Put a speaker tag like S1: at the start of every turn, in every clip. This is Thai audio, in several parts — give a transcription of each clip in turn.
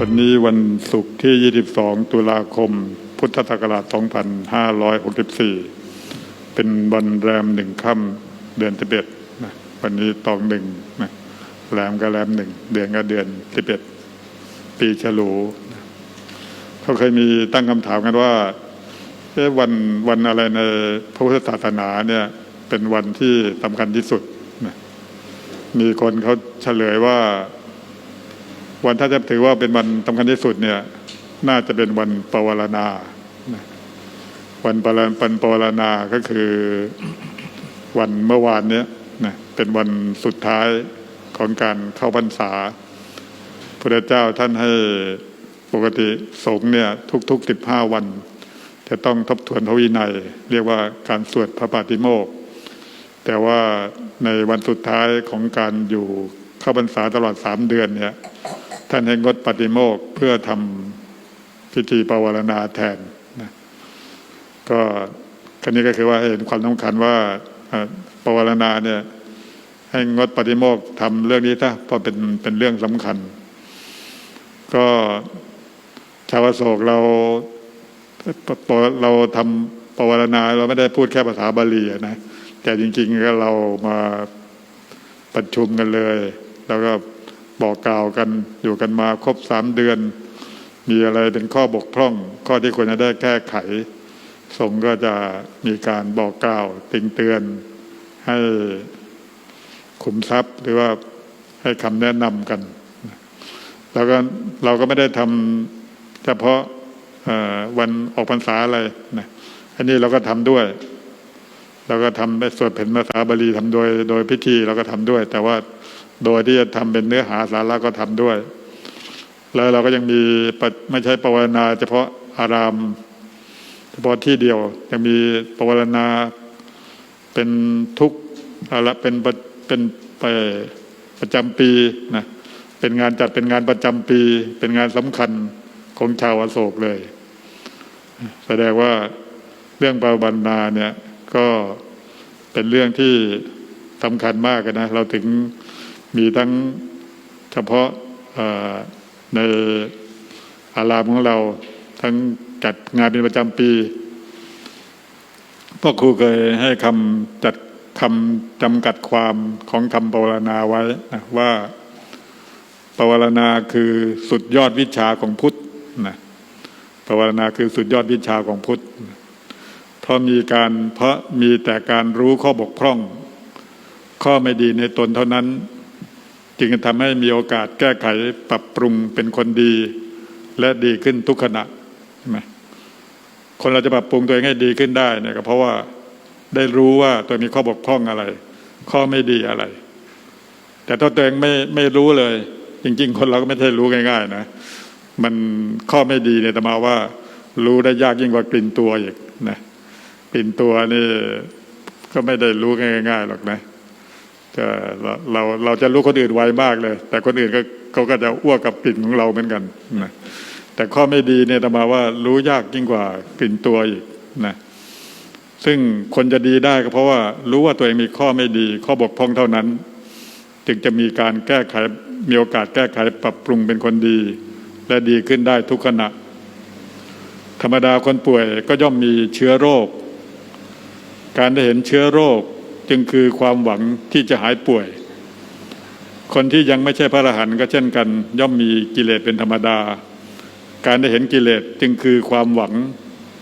S1: วันนี้วันศุกร์ที่ 22 ตุลาคม พุทธศักราช 2564 เป็นวันแรมหนึ่งค่ำเดือนสิบเอ็ดนะวันนี้ตองหนึ่งนะแรมก็แรมหนึ่ง เดือนก็เดือนสิบเอ็ดปีฉลูเขาเคยมีตั้งคำถามกันว่าวันวันอะไรในพระพุทธศาสนาเนี่ยเป็นวันที่สำคัญที่สุดนะมีคนเขาเฉลยว่า วันถ้าจะถือว่าเป็นวันสำคัญที่สุดเนี่ย น่าจะเป็นวันปวารณา วันปวารวันปวารณาก็คือวันเมื่อวานเนี้ยนะเป็นวันสุดท้ายของการเข้าพรรษาพระเจ้าท่านให้ปกติสงฆ์เนี่ย ทุกๆสิบห้าวัน จะต้องทบทวนพระวินัย เรียกว่าการสวดพระปาติโมกข์แต่ว่าในวันสุดท้ายของการอยู่เข้าพรรษาตลอดสามเดือนเนี่ย ท่านให้งดปฏิโมกเพื่อทำพิธีปวารณาแทนนะก็คันนี้ก็คือว่าเห็นความสำคัญว่าปวารณาเนี่ยให้งดปฏิโมกทำเรื่องนี้ถ้าเพราะเป็นเป็นเรื่องสำคัญ ก็ชาวโศกเราเราทำปวารณา เราไม่ได้พูดแค่ภาษาบาลีนะแต่จริง ๆ ก็เรามาประชุมกันเลย แล้วก็ บอกกล่าวกันอยู่กันมาครบสามเดือน มีอะไรเป็นข้อบกพร่อง ข้อที่ควรจะได้แก้ไข สงก็จะมีการบอกกล่าวติงเตือน ให้ขุมทรัพย์หรือว่าให้คำแนะนำกัน แล้วก็เราก็ไม่ได้ทำเฉพาะวันออกพรรษาอะไรนะอันนี้เราก็ทำด้วยเราก็ทำได้สวดเป็นภาษาบาลีทำโดย โดยพิธีเราก็ทำด้วย แต่ว่า โดยที่จะทำเป็นเนื้อหาสาระก็ทำด้วย แล้วเราก็ยังมีไม่ใช่ปวารณาเฉพาะอาราม เฉพาะที่เดียว ยังมีปวารณาเป็นทุกอะไรเป็นเป็นไปประจำปีนะเป็นงานจัดเป็นงานประจำปี เป็นงานสำคัญของชาวอโศกเลย แสดงว่าเรื่องปวารณาเนี่ยก็เป็นเรื่องที่สำคัญมากนะ เราถึง มีทั้งเฉพาะในอารามของเรา ทั้งจัดงานเป็นประจำปีพ่อครูเคยให้คำจัดคำจำกัดความของคำปวารณาไว้นะว่าปวารณาคือสุดยอดวิชาของพุทธนะปวารณาคือสุดยอดวิชาของพุทธเพราะมีการเพราะมีแต่การรู้ข้อบกพร่อง ข้อไม่ดีในตนเท่านั้น จึงจะทำให้มีโอกาสแก้ไขปรับปรุงเป็นคนดี และดีขึ้นทุกขณะใช่ไหมคนเราจะปรับปรุงตัวเองให้ดีขึ้นได้เนี่ยก็เพราะว่าได้รู้ว่าตัวมีข้อบกพร่องอะไร ข้อไม่ดีอะไร แต่ถ้าตัวเองไม่ไม่รู้เลย จริง ๆ คนเราก็ไม่ใช่รู้ง่าย ๆ นะ มันข้อไม่ดีเนี่ยแต่มาว่า รู้ได้ยากยิ่งกว่ากลิ่นตัวอีกนะกลิ่นตัวนี่ก็ไม่ได้รู้ง่ายๆหรอกนะ จะเราเราจะรู้คนอื่นไวมากเลย แต่คนอื่นก็เขาก็จะอ้วกกับกลิ่นของเราเหมือนกันนะแต่ข้อไม่ดีเนี่ยแต่มาว่ารู้ยากยิ่งกว่ากลิ่นตัวอีกนะซึ่งคนจะดีได้ก็เพราะว่ารู้ว่าตัวเองมีข้อไม่ดี ข้อบกพร่องเท่านั้น จึงจะมีการแก้ไขมีโอกาสแก้ไขปรับปรุงเป็นคนดี และดีขึ้นได้ทุกขณะ ธรรมดาคนป่วยก็ย่อมมีเชื้อโรค การได้เห็นเชื้อโรค จึงคือความหวังที่จะหายป่วย คนที่ยังไม่ใช่พระอรหันต์ก็เช่นกัน ย่อมมีกิเลสเป็นธรรมดา การได้เห็นกิเลสจึงคือความหวัง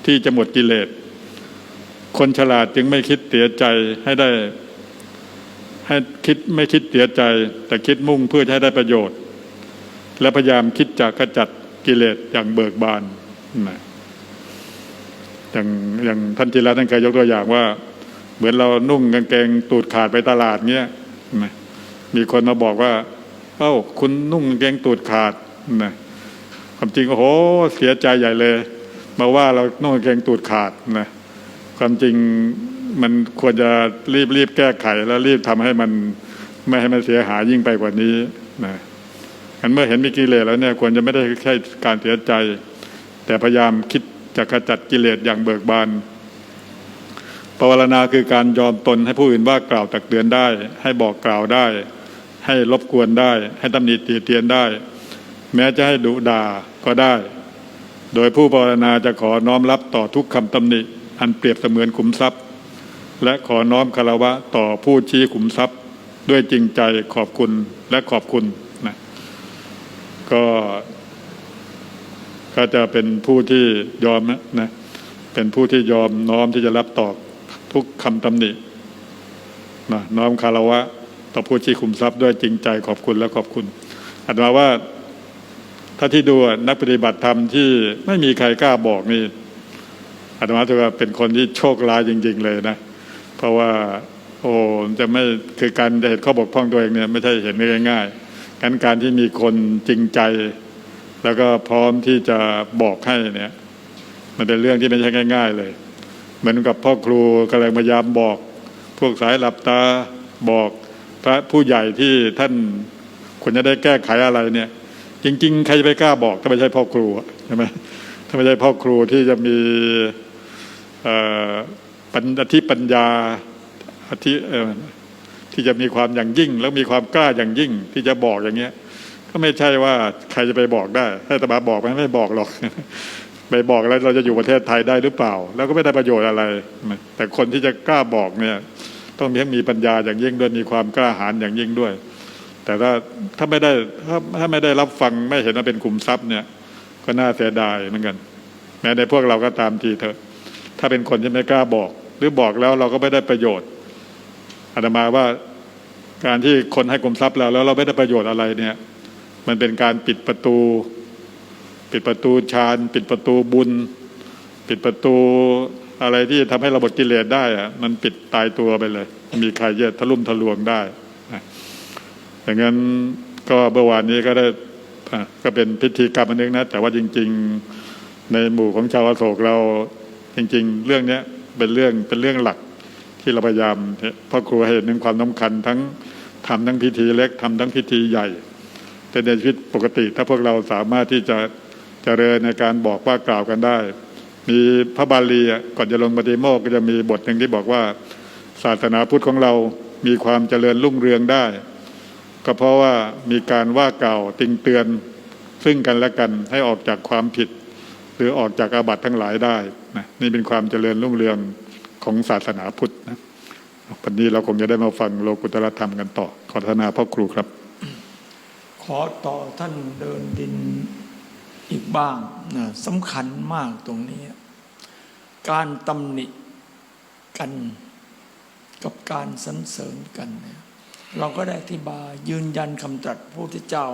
S1: ที่จะหมดกิเลส คนฉลาดจึงไม่คิดเสียใจให้ได้ ให้คิดไม่คิดเสียใจ แต่คิดมุ่งเพื่อให้ได้ประโยชน์ และพยายามคิดจะขจัดกิเลสอย่างเบิกบานนะอย่างอย่างท่านจิระท่านเคยยกตัวอย่างว่า เหมือนเรานุ่งกางเกงตูดขาดไปตลาดเงี้ยนะมีคนมาบอกว่า เอ้า คุณนุ่งกางเกงตูดขาดนะความจริงโอ้โห เสียใจใหญ่เลย มาว่าเรานุ่งกางเกงตูดขาดนะความจริงมันควรจะรีบรีบแก้ไข แล้วรีบทำให้มันไม่ให้มันเสียหายยิ่งไปกว่านี้นะงั้นเมื่อเห็นมีกิเลสแล้วเนี่ยควรจะไม่ได้แค่การเสียใจ แต่พยายามคิดจะขจัดกิเลสอย่างเบิกบาน ปวารณาคือการยอมตนให้ผู้อื่นว่ากล่าวตักเตือนได้ ให้บอกกล่าวได้ ให้รบกวนได้ ให้ตำหนิตีเตียนได้ แม้จะให้ดุด่าก็ได้ โดยผู้ภาวนาจะขอน้อมรับต่อทุกคำตำหนิ อันเปรียบเสมือนขุมทรัพย์ และขอน้อมคารวะต่อผู้ชี้ขุมทรัพย์ ด้วยจริงใจขอบคุณและขอบคุณนะก็ก็จะเป็นผู้ที่ยอมนะนะเป็นผู้ที่ยอมน้อมที่จะรับตอบ ทุกคำตำหนินะน้อมคารวะต่อผู้ชี้ขุมทรัพย์ด้วยจริงใจขอบคุณและขอบคุณอาตมาว่าถ้าที่ดูนักปฏิบัติธรรมที่ไม่มีใครกล้าบอกนี่อาตมาถือว่าเป็นคนที่โชคร้ายจริง ๆ เลยนะ เพราะว่า โอ้จะไม่คือการจะเห็นข้อบกพร่องตัวเองเนี่ยไม่ใช่เห็นได้ง่ายๆการการที่มีคนจริงใจ แล้วก็พร้อมที่จะบอกให้เนี่ย มันเป็นเรื่องที่ไม่ใช่ง่าย ๆ เลย เหมือนกับพ่อครูกำลังพยายามบอก พวกสายหลับตาบอกพระผู้ใหญ่ที่ท่านควรจะได้แก้ไขอะไรเนี่ย จริง ๆ ใครจะไปกล้าบอก ถ้าไม่ใช่พ่อครูใช่ไหมถ้าไม่ใช่พ่อครูที่จะมีอ่อปัญอธิปัญญาอธิเออที่จะมีความอย่างยิ่ง แล้วมีความกล้าอย่างยิ่งที่จะบอกอย่างเงี้ย ก็ไม่ใช่ว่าใครจะไปบอกได้ถ้าตมาบอกมันไม่บอกหรอก ไปบอกแล้วเราจะอยู่ประเทศไทยได้หรือเปล่า แล้วก็ไม่ได้ประโยชน์อะไร แต่คนที่จะกล้าบอกเนี่ย ต้องมีมีปัญญาอย่างยิ่งด้วยมีความกล้าหาญอย่างยิ่งด้วย แต่ถ้าถ้าไม่ได้ถ้าถ้าไม่ได้รับฟังไม่เห็นว่าเป็นกลุ่มทรัพย์เนี่ย ก็น่าเสียดายเหมือนกัน แม้ในพวกเราก็ตามทีเถอะ ถ้าเป็นคนที่ไม่กล้าบอก หรือบอกแล้วเราก็ไม่ได้ประโยชน์อาตมาว่าการที่คนให้กลุ่มทรัพย์เราแล้วเราไม่ได้ประโยชน์อะไรเนี่ย มันเป็นการปิดประตู ปิดประตูฌานปิดประตูบุญ ปิดประตูอะไรที่ทำให้เราบดกิเลสได้อะมันปิดตายตัวไปเลย มีใครจะทะลุ่มทะลวงได้อย่างนั้นก็เมื่อวานนี้ก็ได้ก็เป็นพิธีกรรมอันนึงนะ แต่ว่าจริง ๆในหมู่ของชาวอโศกเรา จริง ๆ เรื่องเนี้ยเป็นเรื่องเป็นเรื่องหลักที่เราพยายามพ่อครูให้เห็นถึงความสำคัญทั้งทำทั้งพิธีเล็กทำทั้งพิธีใหญ่แต่ในชีวิตปกติ ถ้าพวกเราสามารถที่จะ เจริญในการบอกว่ากล่าวกันได้ มีพระบาลีอะก่อนจะลงปฏิโมกก็จะมีบทหนึ่งที่บอกว่า ศาสนาพุทธของเรามีความเจริญรุ่งเรืองได้ ก็เพราะว่ามีการว่ากล่าวติงเตือนซึ่งกันและกันให้ออกจากความผิด หรือออกจากอาบัติทั้งหลายได้นะนี่เป็นความเจริญรุ่งเรืองของศาสนาพุทธนะวันนี้เราคงจะได้มาฟังโลกุตรธรรมกันต่อ ขอทนาพ่อครูครับ
S2: ขอต่อท่านเดินดิน อีกบ้างนะสำคัญมากตรงนี้ การตำหนิกัน กับการสรรเสริญกันเนี่ยเราก็ได้อธิบายยืนยันคำตรัสพระพุทธเจ้า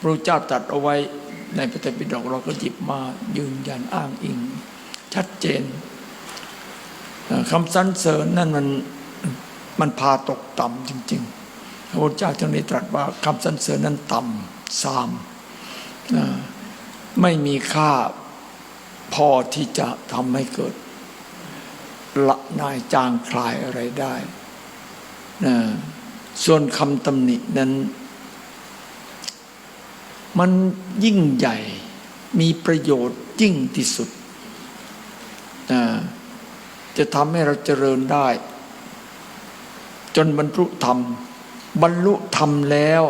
S2: พระเจ้าตรัสเอาไว้ในพระไตรปิฎกเราก็หยิบมายืนยันอ้างอิง ชัดเจนคำสรรเสริญนั่นมันมันพาตกต่ำจริง ๆ พระพุทธเจ้าจึงได้ตรัสว่าคำสรรเสริญนั้นต่ำซามนะ ไม่มีค่าพอที่จะทำให้เกิดละนายจางคลายอะไรได้นะส่วนคำตำหนินั้น มันยิ่งใหญ่มีประโยชน์ยิ่งที่สุดนะจะทำให้เราเจริญได้ จนบรรลุธรรม บรรลุธรรมแล้ว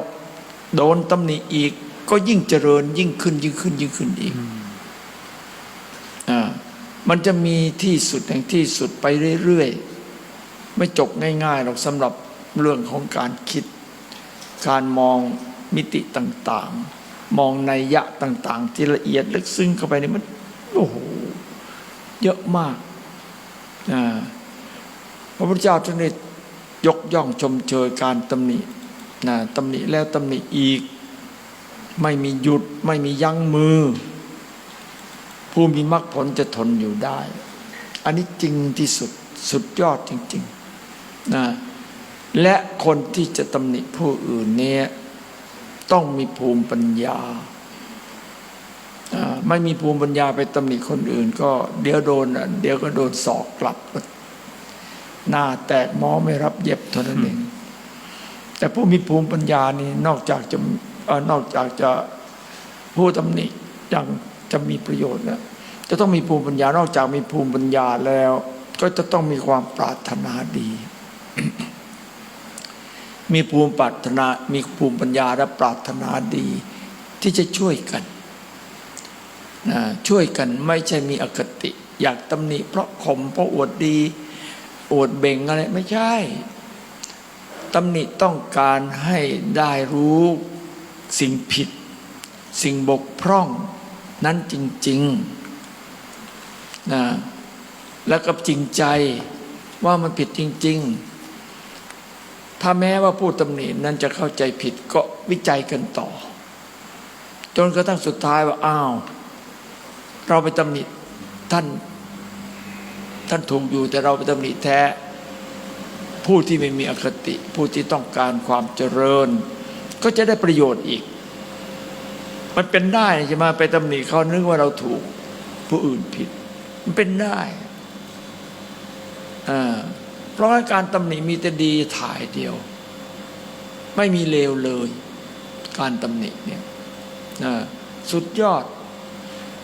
S2: โดนตำหนิอีก ก็ยิ่งเจริญยิ่งขึ้นยิ่งขึ้นยิ่งขึ้นอีกอ่ามันจะมีที่สุดแห่งที่สุดไปเรื่อยๆ ไม่จบง่ายๆหรอกสำหรับเรื่องของการคิด การมองมิติต่างๆ มองนัยยะต่างๆ ที่ละเอียดลึกซึ้งเข้าไปนี่มันโอ้โหเยอะมากอ่าพระพุทธเจ้าท่านได้ยกย่องชมเชยการตำหนินะตำหนิแล้วตำหนิอีก ไม่มีหยุดไม่มียั้งมือ ผู้มีมรรคผลจะทนอยู่ได้ อันนี้จริงที่สุดสุดยอดจริงๆนะและคนที่จะตำหนิผู้อื่นเนี่ยต้องมีภูมิปัญญาอ่าไม่มีภูมิปัญญาไปตำหนิคนอื่น ก็เดี๋ยวโดนอะเดี๋ยวก็โดนสอกกลับก็หน้าแตกหมอไม่รับเย็บเท่านั้นเองแต่ผู้มีภูมิปัญญานี่นอกจากจะเอ่อ นอกจากจะผู้ตำหนิอย่างจะมีประโยชน์นะจะต้องมีภูมิปัญญานอกจากมีภูมิปัญญาแล้ว ก็จะต้องมีความปรารถนาดี มีภูมิปรารถนา มีภูมิปัญญาและปรารถนาดี ที่จะช่วยกันนะช่วยกันไม่ใช่มีอคติ อยากตำหนิเพราะข่มเพราะอวดดี อวดเบ่งอะไรไม่ใช่ตำหนิต้องการให้ได้รู้ สิ่งผิด สิ่งบกพร่องนั้นจริงๆนะแล้วก็จริงใจว่ามันผิดจริง ๆ ถ้าแม้ว่าผู้ตำหนินั้นจะเข้าใจผิดก็วิจัยกันต่อ จนกระทั่งสุดท้ายว่าอ้าว เราไปตำหนิท่าน ท่านถูกอยู่แต่เราไปตำหนิแท้ ผู้ที่ไม่มีอคติ ผู้ที่ต้องการความเจริญ ก็จะได้ประโยชน์อีก มันเป็นได้ใช่ไหมไปตำหนิเขานึกว่าเราถูกผู้อื่นผิด มันเป็นได้อ่าเพราะการตำหนิมีแต่ดีถ่ายเดียว ไม่มีเลวเลย การตำหนิเนี่ยสุดยอด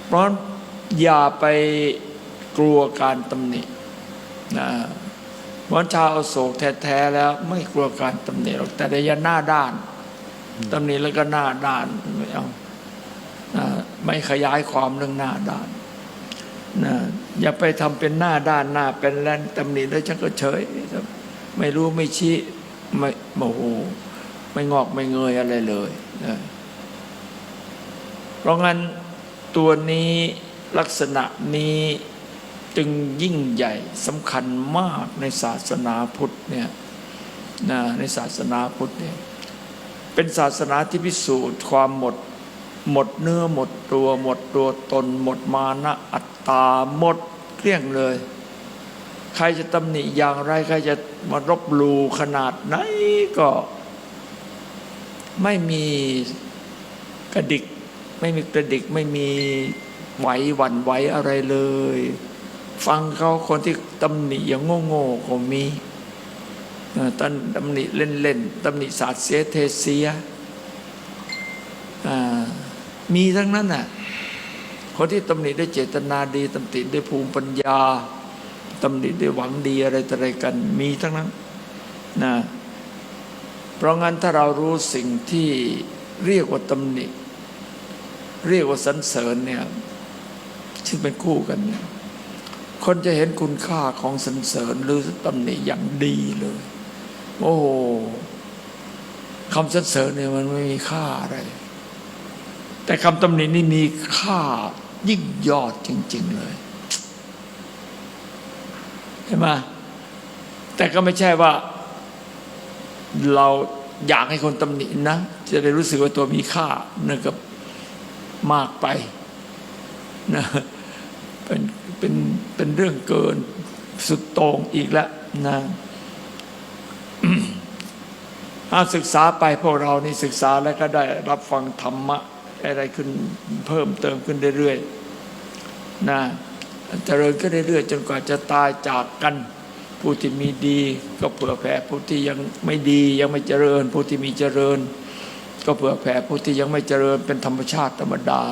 S2: เพราะอย่าไปกลัวการตำหนินะเพราะชาวอโศกแท้ ๆ แล้วไม่กลัวการตำหนิหรอกแต่อย่าหน้าด้าน ตำหนิแล้วก็หน้าด้านไม่เอาไม่ขยายความเรื่องหน้าด้านนะอย่าไปทำเป็นหน้าด้านหน้าเป็นแลนตำหนิแล้วฉันก็เฉย ไม่รู้ไม่ชี้ไม่โมโหไม่งอกไม่เงยอะไรเลยนะเพราะงั้นตัวนี้ลักษณะนี้จึงยิ่งใหญ่สำคัญมากในศาสนาพุทธเนี่ยนะในศาสนาพุทธเนี่ย เป็นศาสนาที่พิสูจน์ความหมด หมดเนื้อหมดตัว หมดตัวตน หมดมานะอัตตาหมดเกลี้ยงเลย ใครจะตำหนิอย่างไร ใครจะมารบหลูขนาดไหนก็ ไม่มีกระดิก ไม่มีกระดิกไม่มีไหวหวั่นไหวอะไรเลย ฟังเขาคนที่ตำหนิอย่างโง่ๆก็มี ตันตำหนิเล่นๆตำหนิศาสตร์เสียเทเสียมีทั้งนั้นน่ะคนที่ตำหนิด้วยเจตนาดีตำหนิด้วยภูมิปัญญาตำหนิด้วยหวังดีอะไรต่ออะไรกัน มีทั้งนั้นนะเพราะงั้นถ้าเรารู้สิ่งที่เรียกว่าตำหนิ เรียกว่าสรรเสริญเนี่ยซึ่งเป็นคู่กันเนี่ยคนจะเห็นคุณค่าของสรรเสริญหรือตำหนิอย่างดีเลย โอ้โคำสรรเสริญเนี่ยมันไม่มีค่าอะไร แต่คำตำหนินี่มีค่ายิ่งยอดจริง ๆ เลยเห็นไหมแต่ก็ไม่ใช่ว่า เราอยากให้คนตำหนินะ จะได้รู้สึกว่าตัวมีค่านั่นก็มากไปนะเป็นเป็นเป็นเรื่องเกินสุดโต่งอีกแล้วนะ ถ้าศึกษาไปพวกเรานี่ศึกษาแล้วก็ได้รับฟังธรรมะอะไรขึ้นเพิ่มเติมขึ้นเรื่อยๆนะเจริญขึ้นเรื่อยๆจนกว่าจะตายจากกัน ผู้ที่มีดีก็เผื่อแผ่ผู้ที่ยังไม่ดียังไม่เจริญ ผู้ที่มีเจริญ ก็เผื่อแผ่ผู้ที่ยังไม่เจริญเป็นธรรมชาติธรรมดา